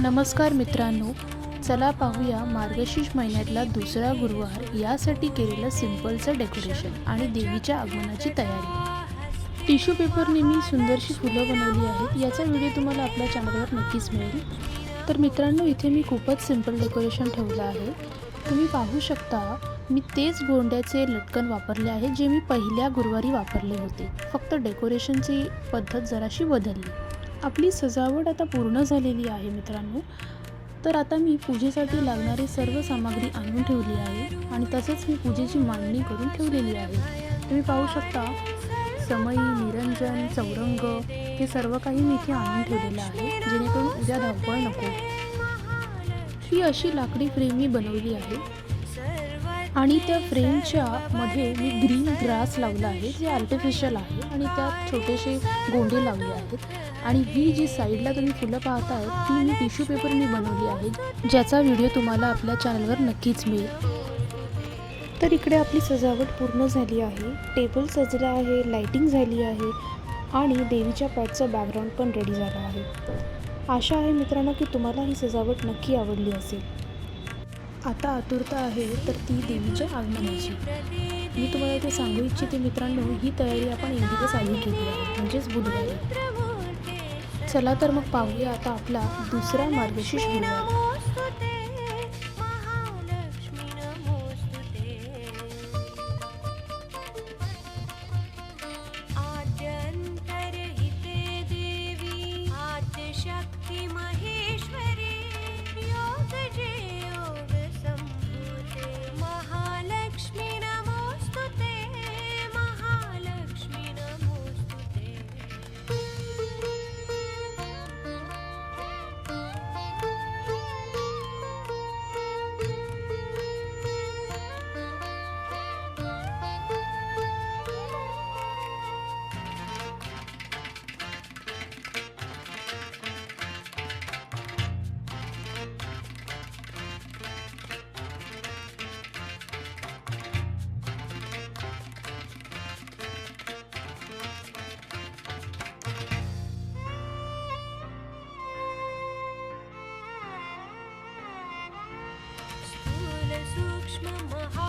नमस्कार मित्रांनो चला पाहूया मार्गशीर्ष महिन्यातला दुसरा गुरुवार यासाठी केलेलं सिम्पलचं डेकोरेशन आणि देवीच्या आगमनाची तयारी. टिश्यू पेपरने मी सुंदरशी फुलं बनवली आहेत याचा व्हिडिओ तुम्हाला आपल्या चॅनलवर नक्कीच मिळेल. तर मित्रांनो इथे मी खूपच सिंपल डेकोरेशन ठेवलं आहे. तुम्ही पाहू शकता मी तेच गोंड्याचे लटकन वापरले आहे जे मी पहिल्या गुरुवारी वापरले होते. फक्त डेकोरेशनची पद्धत जराशी बदलली. आपली सजावट आता पूर्ण झालेली आहे मित्रांनो. तर आता मी पूजेसाठी लागणारी सर्व सामग्री आणून ठेवली आहे आणि तसंच मी पूजेची मांडणी करून ठेवलेली आहे. तुम्ही पाहू शकता समयी निरंजन चौरंग हे सर्व काही मी इथे आणून ठेवलेलं आहे जेणेकरून उद्या धावपळ नको. ही अशी लाकडी फ्रेम मी बनवली आहे. आणि त्या फ्रेमच्या मध्ये मी ग्रीन ग्रास लावला आहे जे आर्टिफिशियल आहे आणि त्यात छोटेसे गोंडे लावले आहेत. आणि ही जी साईडला तुम्ही फुलं पाहताय ती मी टिश्यू पेपरने बनवली आहे ज्याचा व्हिडिओ तुम्हाला आपल्या चॅनलवर नक्कीच मिळेल. तर इकडे आपली सजावट पूर्ण झाली आहे. टेबल सजला आहे लाईटिंग झाली आहे आणि देवीच्या पॅटचं बॅकग्राऊंड पण रेडी झालं आहे. आशा आहे मित्रांनो की तुम्हाला ही सजावट नक्की आवडली असेल. आता आतुरता आहे तर ती देवीच्या आगमनाची. मी तुम्हाला इथे सांगू इच्छिते मित्रांनो ही तयारी आपण एक दिवस आधी केली आहे म्हणजेच बुधवारी. चला तर मग पाहूया आता आपला दुसरा मार्गशीर्ष गुरुवार. my.